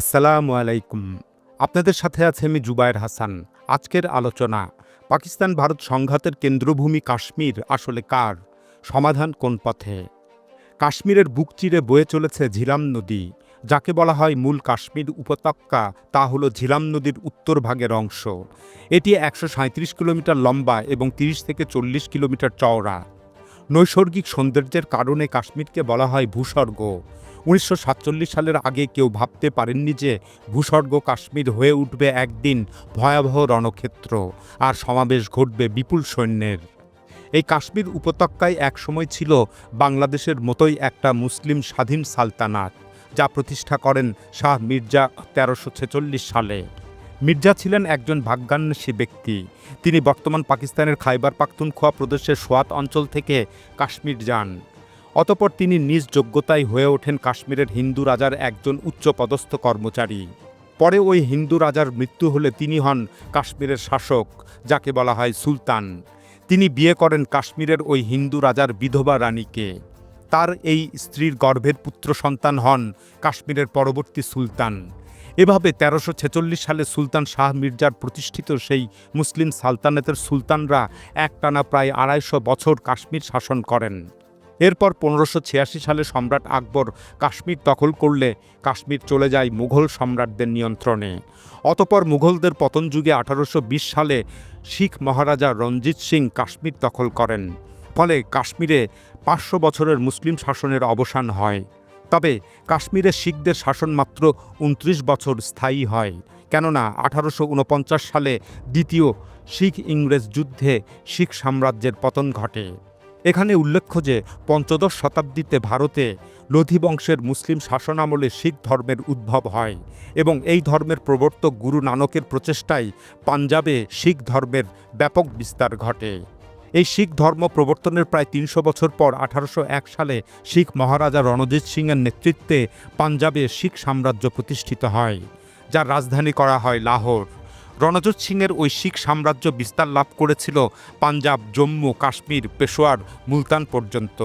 আসসালামু আলাইকুম। আপনাদের সাথে আছে আমি জুবায়ের হাসান। আজকের আলোচনা, পাকিস্তান ভারত সংঘাতের কেন্দ্রভূমি কাশ্মীর আসলে কার? সমাধান কোন পথে? কাশ্মীরের বুক চিরে বয়ে চলেছে ঝিলাম নদী। যাকে বলা হয় মূল কাশ্মীর উপত্যকা, তা হল ঝিলাম নদীর উত্তর ভাগের অংশ। এটি একশো কিলোমিটার লম্বা এবং তিরিশ থেকে চল্লিশ কিলোমিটার চওড়া। নৈসর্গিক সৌন্দর্যের কারণে কাশ্মীরকে বলা হয় ভূস্বর্গ। উনিশশো সাতচল্লিশ সালের আগে কেউ ভাবতে পারেননি যে ভূস্বর্গ কাশ্মীর হয়ে উঠবে একদিন ভয়াবহ রণক্ষেত্র আর সমাবেশ ঘটবে বিপুল সৈন্যের। এই কাশ্মীর উপত্যকায় একসময় ছিল বাংলাদেশের মতোই একটা মুসলিম স্বাধীন সালতানাত, যা প্রতিষ্ঠা করেন শাহ মির্জা তেরোশো সালে। মির্জা ছিলেন একজন ভাগ্যান্বেষী ব্যক্তি। তিনি বর্তমান পাকিস্তানের খাইবার পাখতুনখোয়া প্রদেশের সোয়াত অঞ্চল থেকে কাশ্মীর যান। অতপর তিনি নিজ যোগ্যতায় হয়ে ওঠেন কাশ্মীরের হিন্দু রাজার একজন উচ্চপদস্থ কর্মচারী। পরে ওই হিন্দু রাজার মৃত্যু হলে তিনি হন কাশ্মীরের শাসক, যাকে বলা হয় সুলতান। তিনি বিয়ে করেন কাশ্মীরের ওই হিন্দু রাজার বিধবা রানীকে। তার এই স্ত্রীর গর্ভের পুত্র সন্তান হন কাশ্মীরের পরবর্তী সুলতান। এভাবে তেরোশো ছেচল্লিশ সালে সুলতান শাহ মির্জার প্রতিষ্ঠিত সেই মুসলিম সালতানাতের সুলতানরা একটানা প্রায় আড়াইশো বছর কাশ্মীর শাসন করেন। এরপর পনেরোশো সালে সম্রাট আকবর কাশ্মীর দখল করলে কাশ্মীর চলে যায় মুঘল সম্রাটদের নিয়ন্ত্রণে। অতপর মুঘলদের পতন যুগে আঠারোশো বিশ সালে শিখ মহারাজা রঞ্জিত সিং কাশ্মীর দখল করেন। ফলে কাশ্মীরে পাঁচশো বছরের মুসলিম শাসনের অবসান হয়। তবে কাশ্মীরে শিখদের শাসন মাত্র উনত্রিশ বছর স্থায়ী হয়। কেননা আঠারোশো ঊনপঞ্চাশ সালে দ্বিতীয় শিখ ইংরেজ যুদ্ধে শিখ সাম্রাজ্যের পতন ঘটে। এখানে উল্লেখ্য যে পঞ্চদশ শতাব্দীতে ভারতে লোধি বংশের মুসলিম শাসনামলে শিখ ধর্মের উদ্ভব হয় এবং এই ধর্মের প্রবর্তক গুরু নানকের প্রচেষ্টায় পাঞ্জাবে শিখ ধর্মের ব্যাপক বিস্তার ঘটে। এই শিখ ধর্ম প্রবর্তনের প্রায় তিনশো বছর পর আঠারোশো এক সালে শিখ মহারাজা রণজিৎ সিংয়ের নেতৃত্বে পাঞ্জাবে শিখ সাম্রাজ্য প্রতিষ্ঠিত হয়, যার রাজধানী করা হয় লাহোর। রণজিৎ সিংয়ের ওই শিখ সাম্রাজ্য বিস্তার লাভ করেছিল পাঞ্জাব, জম্মু, কাশ্মীর, পেশোয়ার, মুলতান পর্যন্ত।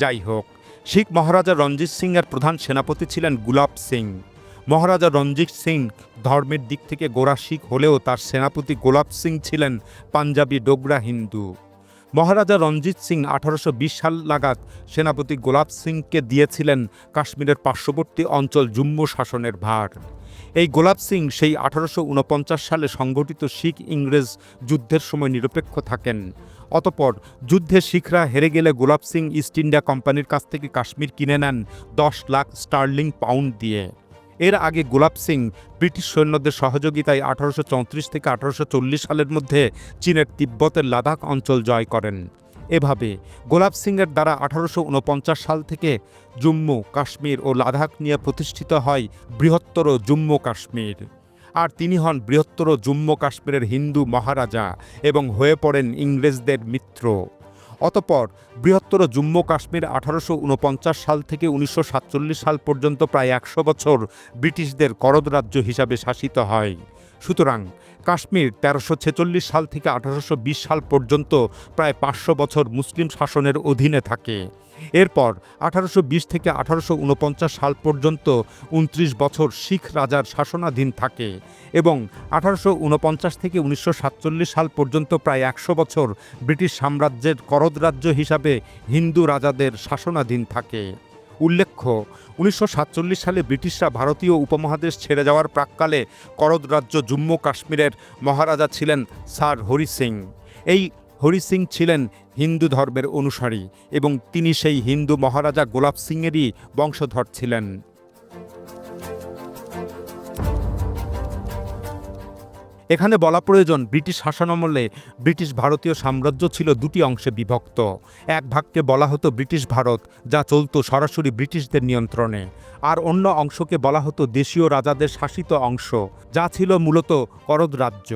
যাই হোক, শিখ মহারাজা রঞ্জিত সিংয়ের প্রধান সেনাপতি ছিলেন গুলাব সিং। মহারাজা রঞ্জিত সিং ধর্মের দিক থেকে গোড়া শিখ হলেও তার সেনাপতি গোলাপ সিং ছিলেন পাঞ্জাবি ডোগরা হিন্দু। মহারাজা রঞ্জিত সিং আঠারোশো বিশ সাল নাগাদ সেনাপতি গোলাপ সিংকে দিয়েছিলেন কাশ্মীরের পার্শ্ববর্তী অঞ্চল জুম্মু শাসনের ভার। এই গোলাপ সিং সেই আঠারোশো ঊনপঞ্চাশ সালে সংগঠিত শিখ ইংরেজ যুদ্ধের সময় নিরপেক্ষ থাকেন। অতপর যুদ্ধে শিখরা হেরে গেলে গোলাপ সিং ইস্ট ইন্ডিয়া কোম্পানির কাছ থেকে কাশ্মীর কিনে নেন দশ লাখ স্টার্লিং পাউন্ড দিয়ে। এর আগে গোলাপ সিং ব্রিটিশ সৈন্যদের সহযোগিতায় আঠারোশো চৌত্রিশ থেকে আঠারোশো চল্লিশ সালের মধ্যে চীনের তিব্বতের লাদাখ অঞ্চল জয় করেন। এভাবে গোলাপ সিংয়ের দ্বারা আঠারোশো ঊনপঞ্চাশ সাল থেকে জম্মু, কাশ্মীর ও লাদাখ নিয়ে প্রতিষ্ঠিত হয় বৃহত্তর জম্মু কাশ্মীর। আর তিনি হন বৃহত্তর জম্মু কাশ্মীরের হিন্দু মহারাজা এবং হয়ে পড়েন ইংরেজদের মিত্র। অতপর বৃহত্তর জম্মু কাশ্মীর আঠারোশো ঊনপঞ্চাশ সাল থেকে উনিশশো সাতচল্লিশ সাল পর্যন্ত প্রায় একশো বছর ব্রিটিশদের করদ রাজ্য হিসাবে শাসিত হয়। সুতরাং কাশ্মীর তেরোশো ছেচল্লিশ সাল থেকে আঠারোশো বিশ সাল পর্যন্ত প্রায় পাঁচশো বছর মুসলিম শাসনের অধীনে থাকে। এরপর আঠারোশো বিশ থেকে আঠারোশো ঊনপঞ্চাশ সাল পর্যন্ত উনত্রিশ বছর শিখ রাজার শাসনাধীন থাকে এবং আঠারোশো ঊনপঞ্চাশ থেকে উনিশশো সাতচল্লিশ সাল পর্যন্ত প্রায় একশো বছর ব্রিটিশ সাম্রাজ্যের করদ রাজ্য হিসাবে হিন্দু রাজাদের শাসনাধীন থাকে। উল্লেখ্য, উনিশশো সাতচল্লিশ সালে ব্রিটিশরা ভারতীয় উপমহাদেশ ছেড়ে যাওয়ার প্রাককালে করদ রাজ্য জম্মু কাশ্মীরের মহারাজা ছিলেন স্যার হরি সিং। এই হরি সিং ছিলেন হিন্দু ধর্মের অনুসারী এবং তিনি সেই হিন্দু মহারাজা গোলাপ সিংয়েরই বংশধর ছিলেন। এখানে বলা প্রয়োজন, ব্রিটিশ শাসনামলে ব্রিটিশ ভারতীয় সাম্রাজ্য ছিল দুটি অংশে বিভক্ত। এক ভাগকে বলা হতো ব্রিটিশ ভারত, যা চলত সরাসরি ব্রিটিশদের নিয়ন্ত্রণে। আর অন্য অংশকে বলা হতো দেশীয় রাজাদের শাসিত অংশ, যা ছিল মূলত করদ রাজ্য।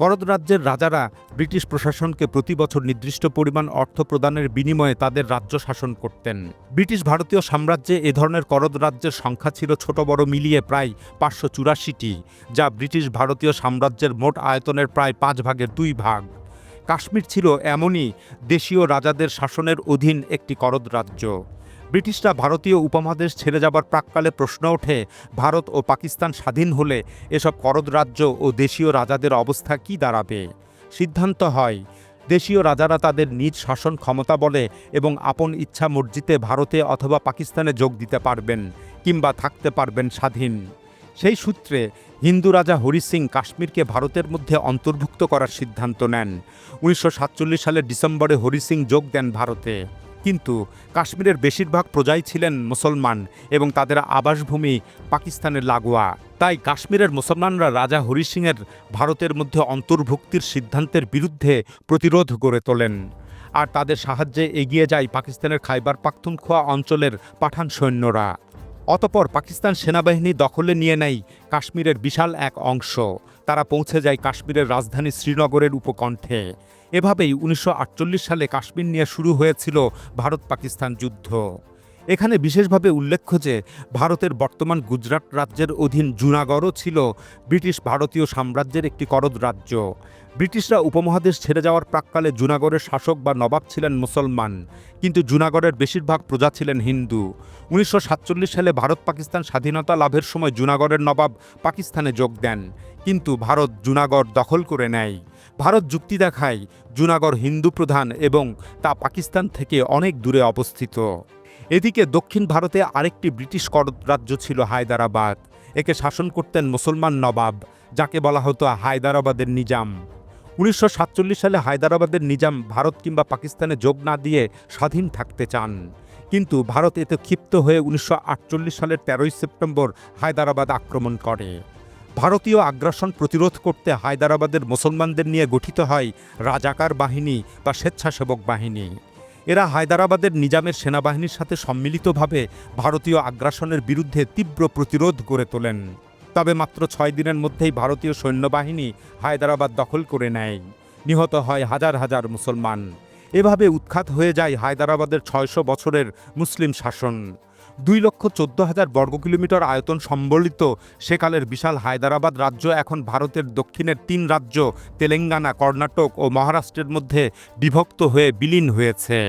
করদ রাজ্যের রাজারা ব্রিটিশ প্রশাসনকে প্রতি বছর নির্দিষ্ট পরিমাণ অর্থ প্রদানের বিনিময়ে তাদের রাজ্য শাসন করতেন। ব্রিটিশ ভারতীয় সাম্রাজ্যে এ ধরনের করদ রাজ্যের সংখ্যা ছিল ছোট বড় মিলিয়ে প্রায় পাঁচশো চুরাশিটি, যা ব্রিটিশ ভারতীয় সাম্রাজ্যের মোট আয়তনের প্রায় পাঁচ ভাগের দুই ভাগ। কাশ্মীর ছিল এমনই দেশীয় রাজাদের শাসনের অধীন একটি করদ রাজ্য ব্রিটিশরা ভারতীয় উপমহাদেশ ছেড়ে যাবার প্রাককালে প্রশ্ন ওঠে, ভারত ও পাকিস্তান স্বাধীন হলে এসব করদ রাজ্য ও দেশীয় রাজাদের অবস্থা কি দাঁড়াবে? সিদ্ধান্ত হয়, দেশীয় রাজারা তাদের নিজ শাসন ক্ষমতা বলে এবং আপন ইচ্ছা মর্জিতে ভারতে অথবা পাকিস্তানে যোগ দিতে পারবেন কিংবা থাকতে পারবেন স্বাধীন। সেই সূত্রে হিন্দু রাজা হরি সিং কাশ্মীরকে ভারতের মধ্যে অন্তর্ভুক্ত করার সিদ্ধান্ত নেন। উনিশশো সাতচল্লিশ সালের ডিসেম্বরে হরি সিং যোগ দেন ভারতে। কিন্তু কাশ্মীরের বেশিরভাগ প্রজাই ছিলেন মুসলমান এবং তাদের আবাসভূমি পাকিস্তানের লাগোয়া। তাই কাশ্মীরের মুসলমানরা রাজা হরি সিংয়ের ভারতের মধ্যে অন্তর্ভুক্তির সিদ্ধান্তের বিরুদ্ধে প্রতিরোধ গড়ে তোলেন। আর তাদের সাহায্যে এগিয়ে যায় পাকিস্তানের খাইবার পাখতুনখোয়া অঞ্চলের পাঠান সৈন্যরা। অতপর পাকিস্তান সেনাবাহিনী দখলে নিয়ে নেয় কাশ্মীরের বিশাল এক অংশ। তারা পৌঁছে যায় কাশ্মীরের রাজধানী শ্রীনগরের উপকণ্ঠে। এভাবেই উনিশশো আটচল্লিশ সালে কাশ্মীর নিয়ে শুরু হয়েছিল ভারত পাকিস্তান যুদ্ধ। এখানে বিশেষভাবে উল্লেখ্য যে, ভারতের বর্তমান গুজরাট রাজ্যের অধীন জুনাগড়ও ছিল ব্রিটিশ ভারতীয় সাম্রাজ্যের একটি করদ রাজ্য। ব্রিটিশরা উপমহাদেশ ছেড়ে যাওয়ার প্রাককালে জুনাগড়ের শাসক বা নবাব ছিলেন মুসলমান, কিন্তু জুনাগড়ের বেশিরভাগ প্রজা ছিলেন হিন্দু। উনিশশো সাতচল্লিশ সালে ভারত পাকিস্তান স্বাধীনতা লাভের সময় জুনাগড়ের নবাব পাকিস্তানে যোগ দেন, কিন্তু ভারত জুনাগড় দখল করে নেয়। ভারত যুক্তি দেখায়, জুনাগড় হিন্দু প্রধান এবং তা পাকিস্তান থেকে অনেক দূরে অবস্থিত। এদিকে দক্ষিণ ভারতে আরেকটি ব্রিটিশ রাজ্য ছিল হায়দারাবাদ। একে শাসন করতেন মুসলমান নবাব, যাকে বলা হতো হায়দারাবাদের নিজাম। উনিশশো সাতচল্লিশ সালে হায়দারাবাদের নিজাম ভারত কিংবা পাকিস্তানে যোগ না দিয়ে স্বাধীন থাকতে চান। কিন্তু ভারত এতে ক্ষিপ্ত হয়ে উনিশশো আটচল্লিশ সালের তেরোই সেপ্টেম্বর হায়দারাবাদ আক্রমণ করে। ভারতীয় আগ্রাসন প্রতিরোধ করতে হায়দারাবাদের মুসলমানদের নিয়ে গঠিত হয় রাজাকার বাহিনী বা স্বেচ্ছাসেবক বাহিনী। এরা হায়দারাবাদের নিজামের সেনাবাহিনীর সাথে সম্মিলিতভাবে ভারতীয় আগ্রাসনের বিরুদ্ধে তীব্র প্রতিরোধ গড়ে তোলেন। তবে মাত্র ছয় দিনের মধ্যেই ভারতীয় সৈন্যবাহিনী হায়দারাবাদ দখল করে নেয়। নিহত হয় হাজার হাজার মুসলমান। এভাবে উৎখাত হয়ে যায় হায়দারাবাদের ছয়শো বছরের মুসলিম শাসন। দুই লক্ষ চোদ্দ হাজার বর্গ কিলোমিটার আয়তন সম্বলিত সেকালের বিশাল হায়দারাবাদ রাজ্য এখন ভারতের দক্ষিণের তিন রাজ্য, তেলেঙ্গানা, কর্ণাটক ও মহারাষ্ট্রের মধ্যে বিভক্ত হয়ে বিলীন হয়েছে।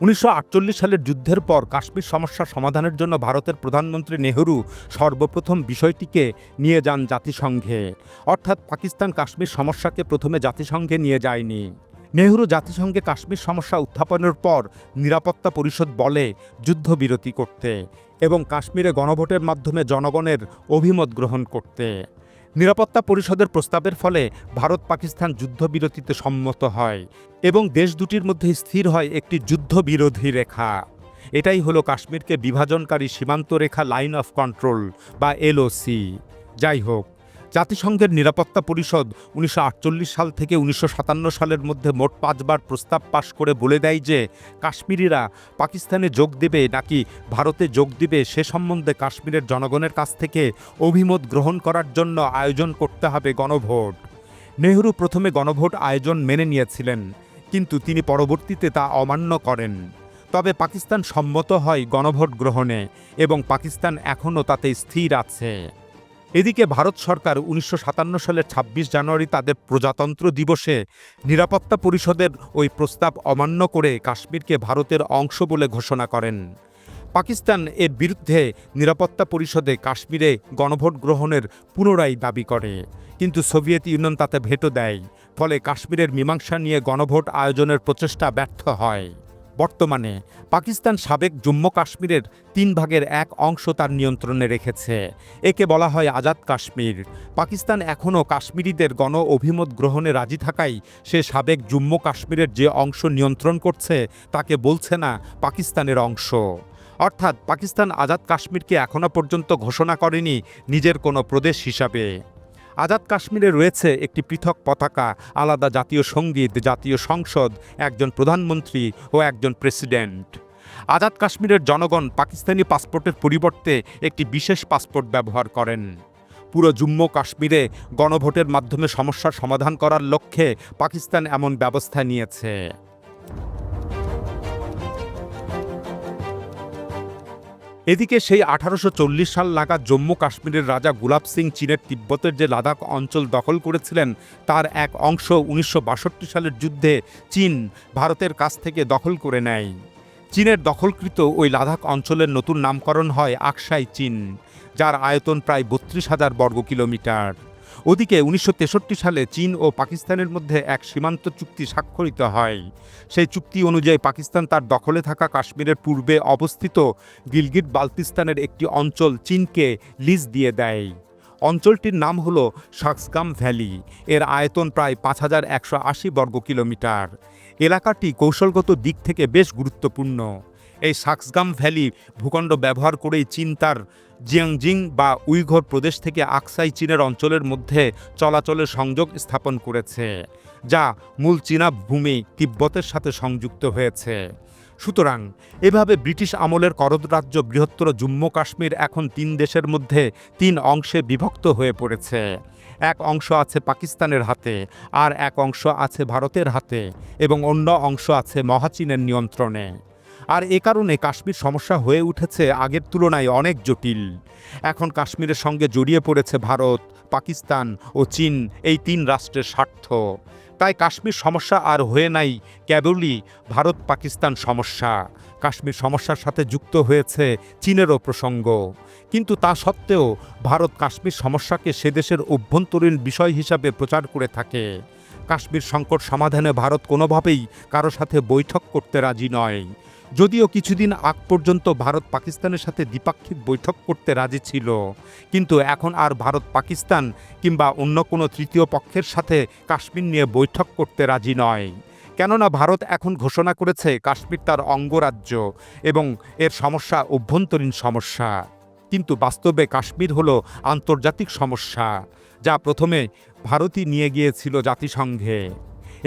উনিশশো আটচল্লিশ সালের যুদ্ধের পর কাশ্মীর সমস্যা সমাধানের জন্য ভারতের প্রধানমন্ত্রী নেহরু সর্বপ্রথম বিষয়টিকে নিয়ে যান জাতিসংঘে। অর্থাৎ পাকিস্তান কাশ্মীর সমস্যাকে প্রথমে জাতিসংঘে নিয়ে যায়নি। নেহরু জাতিসংঘে কাশ্মীর সমস্যা উত্থাপনের পর নিরাপত্তা পরিষদ বলে যুদ্ধবিরতি করতে এবং কাশ্মীরে গণভোটের মাধ্যমে জনগণের অভিমত গ্রহণ করতে। নিরাপত্তা পরিষদের প্রস্তাবের ফলে ভারত পাকিস্তান যুদ্ধবিরতিতে সম্মত হয় এবং দেশ দুটির মধ্যে স্থির হয় একটি যুদ্ধবিরোধী রেখা। এটাই হলো কাশ্মীরকে বিভাজনকারী সীমান্ত রেখা লাইন অফ কন্ট্রোল বা এলওসি। যাই হোক জাতিসংঘের নিরাপত্তা পরিষদ উনিশশো আটচল্লিশ সাল থেকে উনিশশো সাতান্ন সালের মধ্যে মোট পাঁচবার প্রস্তাব পাশ করে বলে দেয় যে, কাশ্মীরিরা পাকিস্তানে যোগ দেবে নাকি ভারতে যোগ দিবে সে সম্বন্ধে কাশ্মীরের জনগণের কাছ থেকে অভিমত গ্রহণ করার জন্য আয়োজন করতে হবে গণভোট। নেহরু প্রথমে গণভোট আয়োজন মেনে নিয়েছিলেন, কিন্তু তিনি পরবর্তীতে তা অমান্য করেন। তবে পাকিস্তান সম্মত হয় গণভোট গ্রহণে এবং পাকিস্তান এখনও তাতে স্থির আছে। এদিকে ভারত সরকার উনিশশো সালের ২৬ জানুয়ারি তাদের প্রজাতন্ত্র দিবসে নিরাপত্তা পরিষদের ওই প্রস্তাব অমান্য করে কাশ্মীরকে ভারতের অংশ বলে ঘোষণা করেন। পাকিস্তান এর বিরুদ্ধে নিরাপত্তা পরিষদে কাশ্মীরে গণভোট গ্রহণের পুনরায় দাবি করে। কিন্তু সোভিয়েত ইউনিয়ন তাতে ভেটো দেয়, ফলে কাশ্মীরের মীমাংসা নিয়ে গণভোট আয়োজনের প্রচেষ্টা ব্যর্থ হয়। বর্তমানে পাকিস্তান সাবেক জম্মু কাশ্মীরের তিন ভাগের এক অংশ তার নিয়ন্ত্রণে রেখেছে। একে বলা হয় আজাদ কাশ্মীর। পাকিস্তান এখনও কাশ্মীরিদের গণ অভিমত গ্রহণে রাজি থাকায় সে সাবেক জম্মু কাশ্মীরের যে অংশ নিয়ন্ত্রণ করছে, তাকে বলছে না পাকিস্তানের অংশ। অর্থাৎ পাকিস্তান আজাদ কাশ্মীরকে এখনও পর্যন্ত ঘোষণা করেনি নিজের কোনো প্রদেশ হিসাবে। আজাদ কাশ্মীরে রয়েছে একটি পৃথক পতাকা, আলাদা জাতীয় সংগীত, জাতীয় সংসদ, একজন প্রধানমন্ত্রী ও একজন প্রেসিডেন্ট। আজাদ কাশ্মীরের জনগণ পাকিস্তানি পাসপোর্টের পরিবর্তে একটি বিশেষ পাসপোর্ট ব্যবহার করেন। পুরো জম্মু কাশ্মীরে গণভোটের মাধ্যমে সমস্যার সমাধান করার লক্ষ্যে পাকিস্তান এমন ব্যবস্থা নিয়েছে। এদিকে সেই আঠারোশো চল্লিশ সাল নাগাদ জম্মু কাশ্মীরের রাজা গুলাব সিং চীনের তিব্বতের যে লাদাখ অঞ্চল দখল করেছিলেন, তার এক অংশ উনিশশো বাষট্টি সালের যুদ্ধে চীন ভারতের কাছ থেকে দখল করে নেয়। চীনের দখলকৃত ওই লাদাখ অঞ্চলের নতুন নামকরণ হয় আকসাই চীন, যার আয়তন প্রায় বত্রিশ হাজার বর্গ কিলোমিটার ওদিকে উনিশশো তেষট্টি সালে চীন ও পাকিস্তানের মধ্যে এক সীমান্ত চুক্তি স্বাক্ষরিত হয়। সেই চুক্তি অনুযায়ী পাকিস্তান তার দখলে থাকা কাশ্মীরের পূর্বে অবস্থিত গিলগিট বালতিস্তানের একটি অঞ্চল চীনকে লিজ দিয়ে দেয়। অঞ্চলটির নাম হল সাকসগাম ভ্যালি। এর আয়তন প্রায় পাঁচ হাজার একশো আশি বর্গ কিলোমিটার। এলাকাটি কৌশলগত দিক থেকে বেশ গুরুত্বপূর্ণ। এই সাকসগাম ভ্যালি ভূখণ্ড ব্যবহার করেই চীন তার জিয়াংজিং বা উইঘর প্রদেশ থেকে আকসাই চীনের অঞ্চলের মধ্যে চলাচলের সংযোগ স্থাপন করেছে, যা মূল চীনা ভূমি তিব্বতের সাথে সংযুক্ত হয়েছে। সুতরাং, এভাবে ব্রিটিশ আমলের করদ রাজ্য বৃহত্তর জম্মু কাশ্মীর এখন তিন দেশের মধ্যে তিন অংশে বিভক্ত হয়ে পড়েছে। এক অংশ আছে পাকিস্তানের হাতে, আর এক অংশ আছে ভারতের হাতে, এবং অন্য অংশ আছে মহাচীনের নিয়ন্ত্রণে। আর এ কারণে কাশ্মীর সমস্যা হয়ে উঠেছে আগের তুলনায় অনেক জটিল। এখন কাশ্মীরের সঙ্গে জড়িয়ে পড়েছে ভারত, পাকিস্তান ও চীন, এই তিন রাষ্ট্রের স্বার্থ। তাই কাশ্মীর সমস্যা আর হয়ে নাই কেবলই ভারত পাকিস্তান সমস্যা। কাশ্মীর সমস্যার সাথে যুক্ত হয়েছে চীনেরও প্রসঙ্গ। কিন্তু তা সত্ত্বেও ভারত কাশ্মীর সমস্যাকে সে দেশের অভ্যন্তরীণ বিষয় হিসাবে প্রচার করে থাকে। কাশ্মীর সংকট সমাধানে ভারত কোনোভাবেই কারও সাথে বৈঠক করতে রাজি নয়। যদিও কিছুদিন আগ পর্যন্ত ভারত পাকিস্তানের সাথে দ্বিপাক্ষিক বৈঠক করতে রাজি ছিল, কিন্তু এখন আর ভারত পাকিস্তান কিংবা অন্য কোনো তৃতীয় পক্ষের সাথে কাশ্মীর নিয়ে বৈঠক করতে রাজি নয়। কেননা ভারত এখন ঘোষণা করেছে কাশ্মীর তার অঙ্গরাজ্য এবং এর সমস্যা অভ্যন্তরীণ সমস্যা। কিন্তু বাস্তবে কাশ্মীর হলো আন্তর্জাতিক সমস্যা, যা প্রথমে ভারতই নিয়ে গিয়েছিল জাতিসংঘে।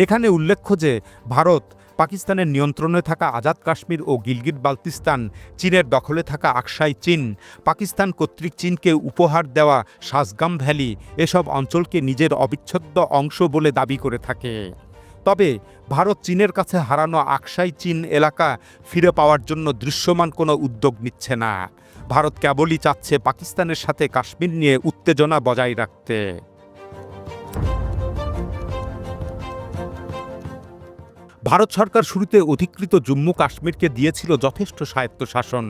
এখানে উল্লেখ্য যে, ভারত পাকিস্তানের নিয়ন্ত্রণে থাকা আজাদ কাশ্মীর ও গিলগিট বালতিস্তান, চীনের দখলে থাকা আকসাই চীন, পাকিস্তান কর্তৃক চীনকে উপহার দেওয়া সাজগাম ভ্যালি এসব অঞ্চলকে নিজের অবিচ্ছেদ্য অংশ বলে দাবি করে থাকে। তবে ভারত চীনের কাছে হারানো আকসাই চীন এলাকা ফিরে পাওয়ার জন্য দৃশ্যমান কোনো উদ্যোগ নিচ্ছে না। ভারত কেবলই চাচ্ছে পাকিস্তানের সাথে কাশ্মীর নিয়ে উত্তেজনা বজায় রাখতে। ভারত সরকার শুরুতে অধিকৃত জম্মু কাশ্মীরকে দিয়েছিল যথেষ্ট স্বায়ত্তশাসন।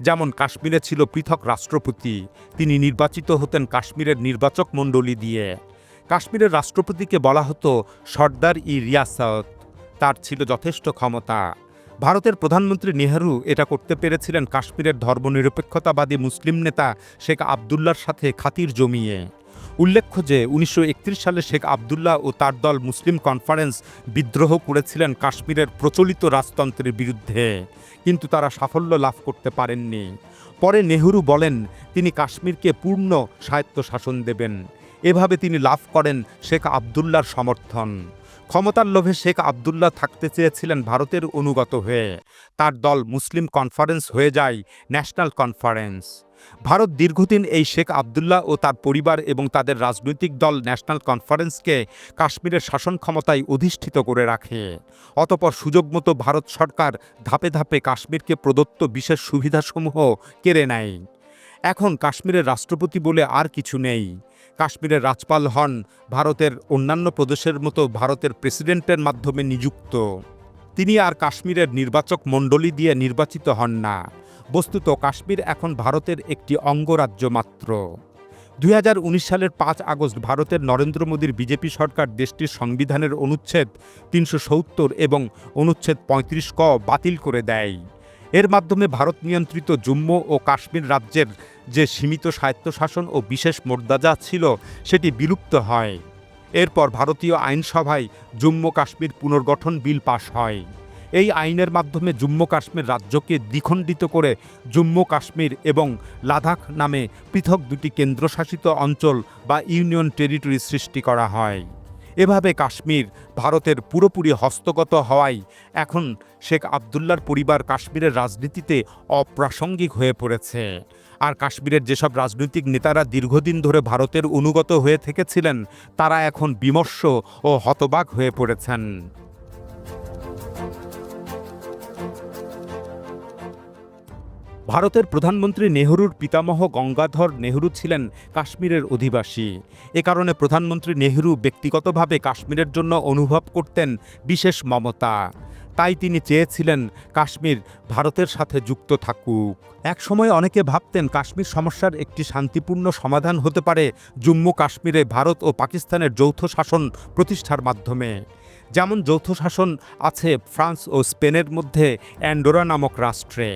যেমন কাশ্মীরে ছিল পৃথক রাষ্ট্রপতি, তিনি নির্বাচিত হতেন কাশ্মীরের নির্বাচক মণ্ডলী দিয়ে। কাশ্মীরের রাষ্ট্রপতিকে বলা হতো সর্দার ই রিয়াসত, তার ছিল যথেষ্ট ক্ষমতা। ভারতের প্রধানমন্ত্রী নেহরু এটা করতে পেরেছিলেন কাশ্মীরের ধর্মনিরপেক্ষতাবাদী মুসলিম নেতা শেখ আবদুল্লার সাথে খাতির জমিয়ে। উল্লেখ্য যে উনিশশো একত্রিশ সালে শেখ আবদুল্লাহ ও তার দল মুসলিম কনফারেন্স বিদ্রোহ করেছিলেন কাশ্মীরের প্রচলিত রাজতন্ত্রের বিরুদ্ধে। কিন্তু তারা সাফল্য লাভ করতে পারেননি। পরে নেহরু বলেন, তিনি কাশ্মীরকে পূর্ণ স্বায়ত্তশাসন দেবেন। এভাবে তিনি লাভ করেন শেখ আবদুল্লার সমর্থন। ক্ষমতার লোভে শেখ আবদুল্লাহ থাকতে চেয়েছিলেন ভারতের অনুগত হয়ে। তার দল মুসলিম কনফারেন্স হয়ে যায় ন্যাশনাল কনফারেন্স। ভারত দীর্ঘদিন এই শেখ আবদুল্লাহ ও তার পরিবার এবং তাদের রাজনৈতিক দল ন্যাশনাল কনফারেন্সকে কাশ্মীরের শাসন ক্ষমতায় অধিষ্ঠিত করে রাখে। অতপর সুযোগ মতো ভারত সরকার ধাপে ধাপে কাশ্মীরকে প্রদত্ত বিশেষ সুবিধাসমূহ কেড়ে নেয়। এখন কাশ্মীরের রাষ্ট্রপতি বলে আর কিছু নেই। কাশ্মীরের রাজপাল হন ভারতের অন্যান্য প্রদেশের মতো ভারতের প্রেসিডেন্টের মাধ্যমে নিযুক্ত। তিনি আর কাশ্মীরের নির্বাচক মণ্ডলী দিয়ে নির্বাচিত হন না। বস্তুত কাশ্মীর এখন ভারতের একটি অঙ্গরাজ্য মাত্র। দুই হাজার উনিশ সালের পাঁচ আগস্ট ভারতের নরেন্দ্র মোদীর বিজেপি সরকার দেশটির সংবিধানের অনুচ্ছেদ তিনশো সত্তর এবং অনুচ্ছেদ পঁয়ত্রিশ ক বাতিল করে দেয়। এর মাধ্যমে ভারত নিয়ন্ত্রিত জম্মু ও কাশ্মীর রাজ্যের যে সীমিত স্বায়ত্তশাসন ও বিশেষ মর্যাদা ছিল, সেটি বিলুপ্ত হয়। এরপর ভারতীয় আইনসভায় জম্মু কাশ্মীর পুনর্গঠন বিল পাশ হয়। এই আইনের মাধ্যমে জম্মু কাশ্মীর রাজ্যকে দ্বিখণ্ডিত করে জম্মু কাশ্মীর এবং লাদাখ নামে পৃথক দুটি কেন্দ্রশাসিত অঞ্চল বা ইউনিয়ন টেরিটরি সৃষ্টি করা হয়। এভাবে কাশ্মীর ভারতের পুরোপুরি হস্তগত হওয়ায় এখন শেখ আবদুল্লার পরিবার কাশ্মীরের রাজনীতিতে অপ্রাসঙ্গিক হয়ে পড়েছে। আর কাশ্মীরের যেসব রাজনৈতিক নেতারা দীর্ঘদিন ধরে ভারতের অনুগত হয়ে থেকেছিলেন, তারা এখন বিমর্ষ ও হতবাক হয়ে পড়েছেন। ভারতের প্রধানমন্ত্রী নেহরুর পিতামহ গঙ্গাধর নেহরু ছিলেন কাশ্মীরের অধিবাসী। এ কারণে প্রধানমন্ত্রী নেহরু ব্যক্তিগতভাবে কাশ্মীরের জন্য অনুভব করতেন বিশেষ মমতা। তাই তিনি চেয়েছিলেন কাশ্মীর ভারতের সাথে যুক্ত থাকুক। একসময় অনেকে ভাবতেন কাশ্মীর সমস্যার একটি শান্তিপূর্ণ সমাধান হতে পারে জম্মু কাশ্মীরে ভারত ও পাকিস্তানের যৌথ শাসন প্রতিষ্ঠার মাধ্যমে। যেমন যৌথ শাসন আছে ফ্রান্স ও স্পেনের মধ্যে অ্যান্ডোরা নামক রাষ্ট্রে।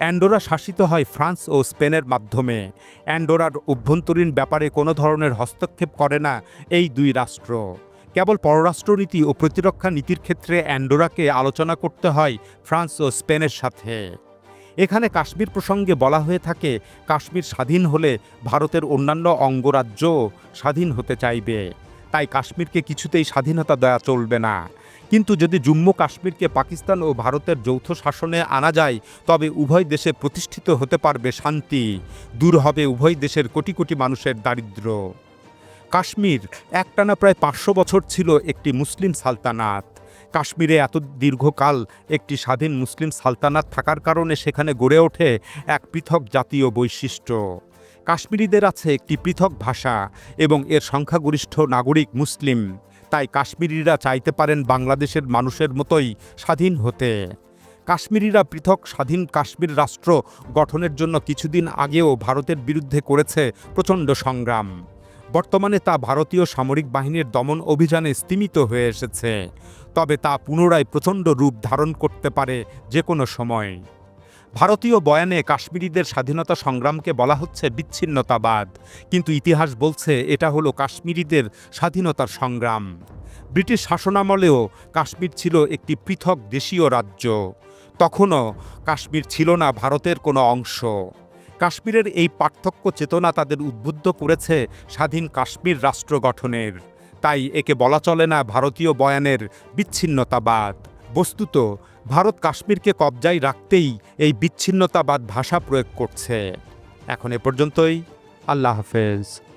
অ্যান্ডোরা শাসিত হয় ফ্রান্স ও স্পেনের মাধ্যমে। অ্যান্ডোরার অভ্যন্তরীণ ব্যাপারে কোনো ধরনের হস্তক্ষেপ করে না এই দুই রাষ্ট্র। কেবল পররাষ্ট্রনীতি ও প্রতিরক্ষা নীতির ক্ষেত্রে অ্যান্ডোরাকে আলোচনা করতে হয় ফ্রান্স ও স্পেনের সাথে। এখানে কাশ্মীর প্রসঙ্গে বলা হয়ে থাকে, কাশ্মীর স্বাধীন হলে ভারতের অন্যান্য অঙ্গরাজ্য স্বাধীন হতে চাইবে। তাই কাশ্মীরকে কিছুতেই স্বাধীনতা দেওয়া চলবে না। কিন্তু যদি জম্মু কাশ্মীরকে পাকিস্তান ও ভারতের যৌথ শাসনে আনা যায়, তবে উভয় দেশে প্রতিষ্ঠিত হতে পারবে শান্তি। দূর হবে উভয় দেশের কোটি কোটি মানুষের দারিদ্র্য কাশ্মীর, একটানা প্রায় পাঁচশো বছর ছিল একটি মুসলিম সালতানাত। কাশ্মীরে এত দীর্ঘকাল একটি স্বাধীন মুসলিম সালতানাত থাকার কারণে সেখানে গড়ে ওঠে এক পৃথক জাতীয় বৈশিষ্ট্য। কাশ্মীরিদের আছে একটি পৃথক ভাষা এবং এর সংখ্যাগরিষ্ঠ নাগরিক মুসলিম। তাই কাশ্মীরিরা চাইতে পারেন বাংলাদেশের মানুষের মতোই স্বাধীন হতে। কাশ্মীরিরা পৃথক স্বাধীন কাশ্মীর রাষ্ট্র গঠনের জন্য কিছুদিন আগেও ভারতের বিরুদ্ধে করেছে প্রচণ্ড সংগ্রাম। বর্তমানে তা ভারতীয় সামরিক বাহিনীর দমন অভিযানে স্তীমিত হয়ে এসেছে। তবে তা পুনরায় প্রচণ্ড রূপ ধারণ করতে পারে যে কোনো সময়। ভারতীয় বয়ানে কাশ্মীরিদের স্বাধীনতা সংগ্রামকে বলা হচ্ছে বিচ্ছিন্নতাবাদ। কিন্তু ইতিহাস বলছে এটা হলো কাশ্মীরিদের স্বাধীনতার সংগ্রাম। ব্রিটিশ শাসনামলেও কাশ্মীর ছিল একটি পৃথক দেশীয় রাজ্য। তখনও কাশ্মীর ছিল না ভারতের কোনো অংশ। কাশ্মীরের এই পার্থক্য চেতনা তাদের উদ্বুদ্ধ করেছে স্বাধীন কাশ্মীর রাষ্ট্র গঠনের। তাই একে বলা চলে না ভারতীয় বয়ানের বিচ্ছিন্নতাবাদ। বস্তুত ভারত কাশ্মীরকে কবজায় রাখতেই এই বিচ্ছিন্নতাবাদ ভাষা প্রয়োগ করছে। এখন এ পর্যন্তই। আল্লাহ হাফেজ।